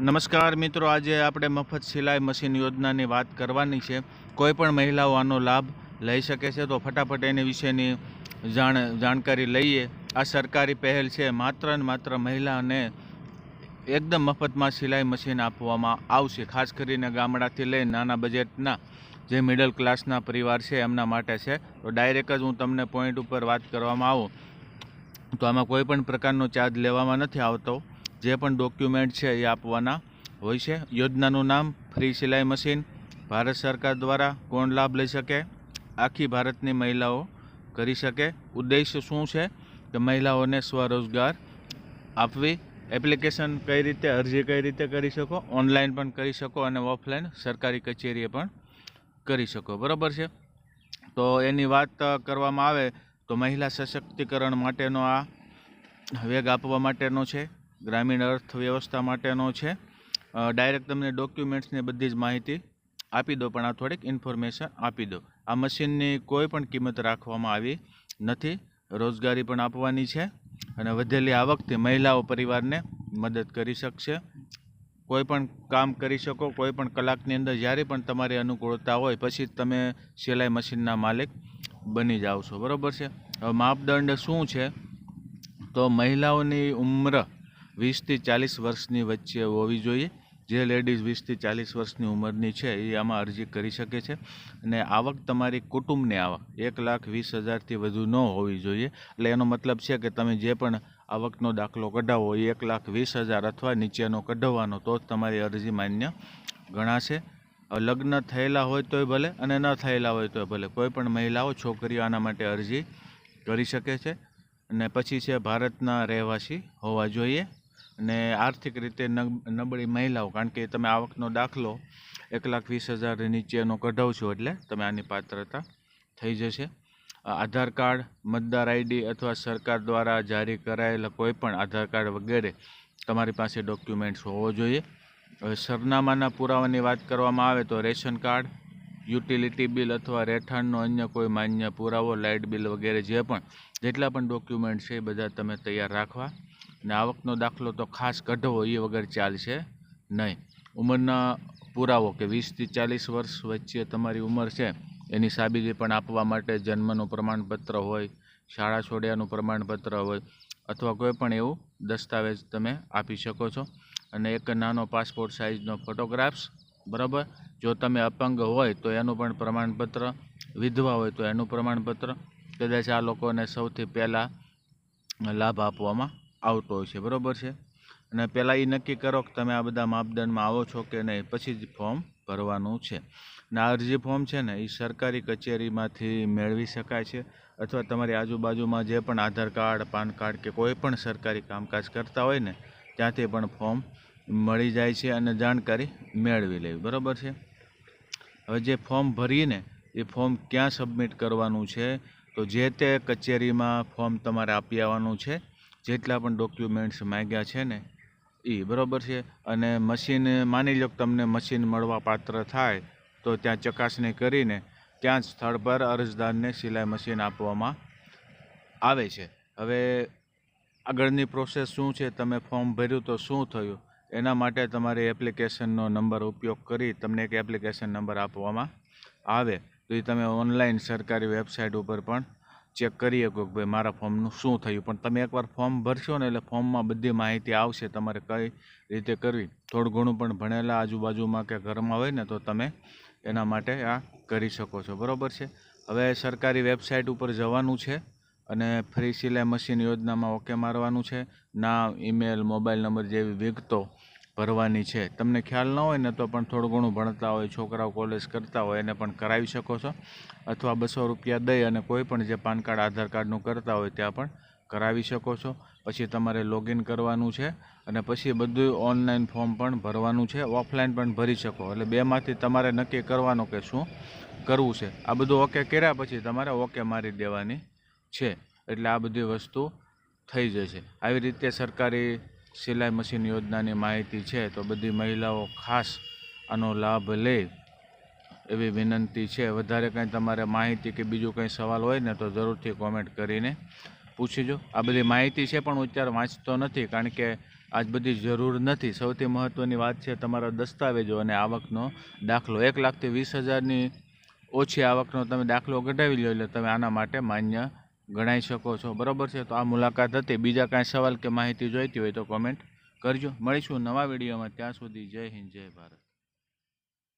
નમસ્કાર મિત્રો, આજે આપણે મફત સિલાઈ મશીન યોજનાની વાત કરવાની છે. કોઈપણ મહિલાઓ આનો લાભ લઈ શકે છે, તો ફટાફટ એની વિશેની જાણ, જાણકારી લઈએ. આ સરકારી પહેલ છે, માત્ર ને માત્ર મહિલાને એકદમ મફતમાં સિલાઈ મશીન આપવામાં આવશે. ખાસ કરીને ગામડાથી લઈ નાના બજેટના જે મિડલ ક્લાસના પરિવાર છે, એમના માટે છે. તો ડાયરેક્ટ જ હું તમને પોઈન્ટ ઉપર વાત કરવામાં આવું. તો આમાં કોઈ પણ પ્રકારનો ચાર્જ લેવામાં નથી આવતો. જે પણ ડોક્યુમેન્ટ છે એ આપવાના હોય છે. યોજનાનું નામ ફ્રી સિલાઈ મશીન, ભારત સરકાર દ્વારા કોણ લાભ લઈ શકે, આખી ભારતની મહિલાઓ કરી શકે. ઉદ્દેશ્ય શું છે? કે મહિલાઓને સ્વરોજગાર આપવી. એપ્લિકેશન કઈ રીતે, અરજી કઈ રીતે કરી શકો? ઓનલાઈન પણ કરી શકો અને ઓફલાઈન સરકારી કચેરીએ પણ કરી શકો. બરાબર છે? તો એની વાત કરવામાં આવે તો મહિલા સશક્તિકરણ માટેનો આ વેગ આપવા માટેનો છે. ગ્રામીણ અર્થવ્યવસ્થા માટેનો છે. ડાયરેક્ટ તમને ડોક્યુમેન્ટ્સની બધી જ માહિતી આપી દો પણ આ થોડીક ઇન્ફોર્મેશન આપી દો આ મશીનની કોઈ પણ કિંમત રાખવામાં આવી નથી. રોજગારી પણ આપવાની છે અને વધેલી આવકથી મહિલાઓ પરિવારને મદદ કરી શકશે. કોઈ પણ કામ કરી શકો, કોઈ પણ કલાકની અંદર જ્યારે પણ તમારી અનુકૂળતા હોય, પછી તમે સિલાઈ મશીનના માલિક બની જાઓ છો. બરાબર છે? હવે માપદંડ શું છે? તો મહિલાઓની ઉંમર વીસથી ચાલીસ વર્ષની વચ્ચે હોવી જોઈએ. જે લેડીઝ વીસથી ચાલીસ વર્ષની ઉંમરની છે, એ આમાં અરજી કરી શકે છે. અને આવક તમારી કુટુંબની આવક, એક લાખ વીસ હજારથી વધુ ન હોવી જોઈએ. એટલે એનો મતલબ છે કે તમે જે પણ આવકનો દાખલો કઢાવો, એ એક લાખ વીસ હજાર અથવા નીચેનો કઢાવવાનો, તો જ તમારી અરજી માન્ય ગણાશે. લગ્ન થયેલા હોય તોય ભલે અને ન થયેલા હોય તોય ભલે. કોઈ પણ મહિલાઓ છોકરીઓ આના માટે અરજી કરી શકે છે. અને પછી છે ભારતના રહેવાસી હોવા જોઈએ. અને આર્થિક રીતે નબ- નબળી મહિલાઓ, કારણ કે તમે આવકનો દાખલો એક લાખ વીસ હજાર નીચેનો કઢાવશો એટલે તમે આની પાત્રતા થઈ જશે. આધાર કાર્ડ, મતદાર આઈડી અથવા સરકાર દ્વારા જારી કરાયેલા કોઈ પણ આધાર કાર્ડ વગેરે તમારી પાસે ડોક્યુમેન્ટ્સ હોવો જોઈએ. હવે સરનામાના પુરાવાની વાત કરવામાં આવે તો રેશન કાર્ડ, યુટિલિટી બિલ અથવા રહેઠાણનો અન્ય કોઈ માન્ય પુરાવો, લાઇટ બિલ વગેરે જે પણ, જેટલા પણ ડોક્યુમેન્ટ છે એ બધા તમે તૈયાર રાખવા. અને આવકનો દાખલો તો ખાસ કઢવો એ વગર ચાલશે નહીં. ઉંમરના પુરાવો કે વીસથી ચાલીસ વર્ષ વચ્ચે તમારી ઉંમર છે, એની સાબિતી પણ આપવા માટે જન્મનું પ્રમાણપત્ર હોય, શાળા છોડ્યાનું પ્રમાણપત્ર હોય, અથવા કોઈ પણ એવું દસ્તાવેજ તમે આપી શકો છો. અને એક નાનો પાસપોર્ટ સાઇઝનો ફોટોગ્રાફ્સ બરાબર? જો તમે અપંગ હોય તો એનું પણ પ્રમાણપત્ર, વિધવા હોય તો એનું પ્રમાણપત્ર. કદાચ આ લોકોને સૌથી પહેલાં લાભ આપવામાં આવતો હોય છે, બરાબર છે? અને પહેલાં એ નક્કી કરો કે તમે આ બધા માપદંડમાં આવો છો કે નહીં, પછી જ ફોર્મ ભરવાનું છે. અને આ અરજી ફોર્મ છે ને એ સરકારી કચેરીમાંથી મેળવી શકાય છે, અથવા તમારી આજુબાજુમાં જે પણ આધાર કાર્ડ, પાન કાર્ડ કે કોઈ પણ સરકારી કામકાજ કરતા હોય ને, ત્યાંથી પણ ફોર્મ મળી જાય છે અને જાણકારી મેળવી લેવી, બરાબર છે? હવે જે ફોર્મ ભરીને એ ફોર્મ ક્યાં સબમિટ કરવાનું છે? તો જે તે કચેરીમાં ફોર્મ તમારે આપી આવવાનું છે જેટલા પણ ડોક્યુમેન્ટ્સ માંગ્યા છે ને એ બરાબર છે. અને મશીન માની લો કે તમને મશીન મળવા પાત્ર થાય, તો ત્યાં ચકાસણી કરીને ત્યાં જ સ્થળ પર અરજદારને સિલાઈ મશીન આપવામાં આવે છે. હવે આગળની પ્રોસેસ શું છે? તમે ફોર્મ ભર્યું તો શું થયું? એના માટે તમારે એપ્લિકેશનનો નંબર ઉપયોગ કરી તમને એક એપ્લિકેશન નંબર આપવામાં આવે. તો એ તમે ઓનલાઈન સરકારી વેબસાઇટ ઉપર પણ ચેક કરી શકો કે ભાઈ, મારા ફોર્મનું શું થયું? પણ તમે એકવાર ફોર્મ ભરશો ને એટલે ફોર્મમાં બધી માહિતી આવશે તમારે કઈ રીતે કરવી. થોડું ઘણું પણ ભણેલા આજુબાજુમાં કે ઘરમાં હોય ને, તો તમે એના માટે આ કરી શકો છો. બરાબર છે? હવે સરકારી વેબસાઇટ ઉપર જવાનું છે અને ફ્રી સિલાઈ મશીન યોજનામાં ઓકે મારવાનું છે. નામ, ઈમેલ, મોબાઈલ નંબર જેવી વિગતો ભરવાની છે. તમને ખ્યાલ ન હોય ને તો પણ થોડું ઘણું ભણતા હોય, છોકરાઓ કોલેજ કરતા હોય, એને પણ કરાવી શકો છો. અથવા બસો રૂપિયા દઈ અને કોઈ પણ જે પાન કાર્ડ, આધાર કાર્ડનું કરતા હોય ત્યાં પણ કરાવી શકો છો. પછી તમારે લોગિન કરવાનું છે અને પછી બધું ઓનલાઈન ફોર્મ પણ ભરવાનું છે. ઓફલાઈન પણ ભરી શકો. એટલે બેમાંથી તમારે નક્કી કરવાનું કે શું કરવું છે. આ બધું ઓકે કર્યા પછી તમારે ઓકે મારી દેવાની છે. એટલે આ બધી વસ્તુ થઈ જશે. આવી રીતે સરકારી સિલાઈ મશીન યોજનાની માહિતી છે, તો બધી મહિલાઓ ખાસ આનો લાભ લે એવી વિનંતી છે. વધારે કંઈ તમારે માહિતી કે બીજું કંઈ સવાલ હોય ને, તો જરૂરથી કોમેન્ટ કરીને પૂછીજો. આ બધી માહિતી છે, પણ હું અત્યારે વાંચતો નથી, કારણ કે આજ બધી જરૂર નથી. સૌથી મહત્ત્વની વાત છે તમારા દસ્તાવેજો અને આવકનો દાખલો. એક લાખથી વીસ હજારની ઓછી આવકનો તમે દાખલો કઢાવી લો, એટલે તમે આના માટે માન્ય ગણાઈ શકો છો. બરાબર છે? તો આ મુલાકાત હતી. બીજા કાંઈ સવાલ કે માહિતી જોઈતી હોય તો કોમેન્ટ કરજો. મળીશું નવા વિડીયોમાં. ત્યાં સુધી જય હિન્દ, જય ભારત.